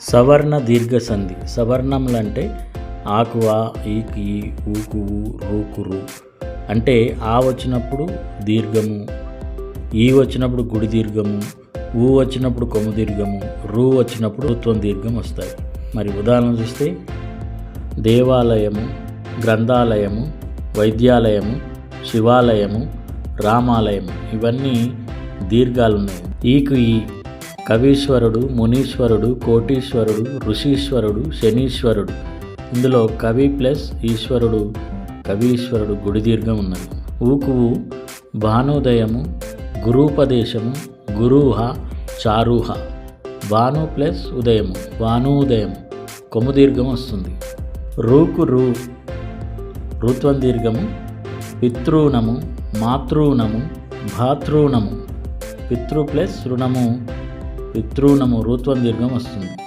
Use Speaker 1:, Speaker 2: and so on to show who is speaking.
Speaker 1: సవర్ణ దీర్ఘ సంధి సవర్ణములు అంటే ఆకువ ఈకి ఊకువు రూకురు. అంటే ఆ వచ్చినప్పుడు దీర్ఘము ఈ వచ్చినప్పుడు గుడి దీర్ఘము ఊ వచ్చినప్పుడు కొమ్ము దీర్ఘము రూ వచ్చినప్పుడు ఋత్వం దీర్ఘం వస్తాయి. మరి ఉదాహరణ చూస్తే దేవాలయము గ్రంథాలయము వైద్యాలయము శివాలయము రామాలయము ఇవన్నీ దీర్ఘాలు ఉన్నాయి ఈకు ఈ కవీశ్వరుడు మునీశ్వరుడు కోటీశ్వరుడు ఋషీశ్వరుడు శనీశ్వరుడు. ఇందులో కవి ప్లస్ ఈశ్వరుడు కవీశ్వరుడు గుడి దీర్ఘం ఉన్నది. ఊకువు భానుదయము గురూపదేశము గురూహ చారూహ. భాను ప్లస్ ఉదయము భానుదయం కొమ్ము దీర్ఘం వస్తుంది. రూకు రూ ఋత్వం దీర్ఘము. పితృణము మాతృణము భాతృణము పితృ ప్లస్ రుణము పితృణము ఋత్వం దీర్ఘం వస్తుంది.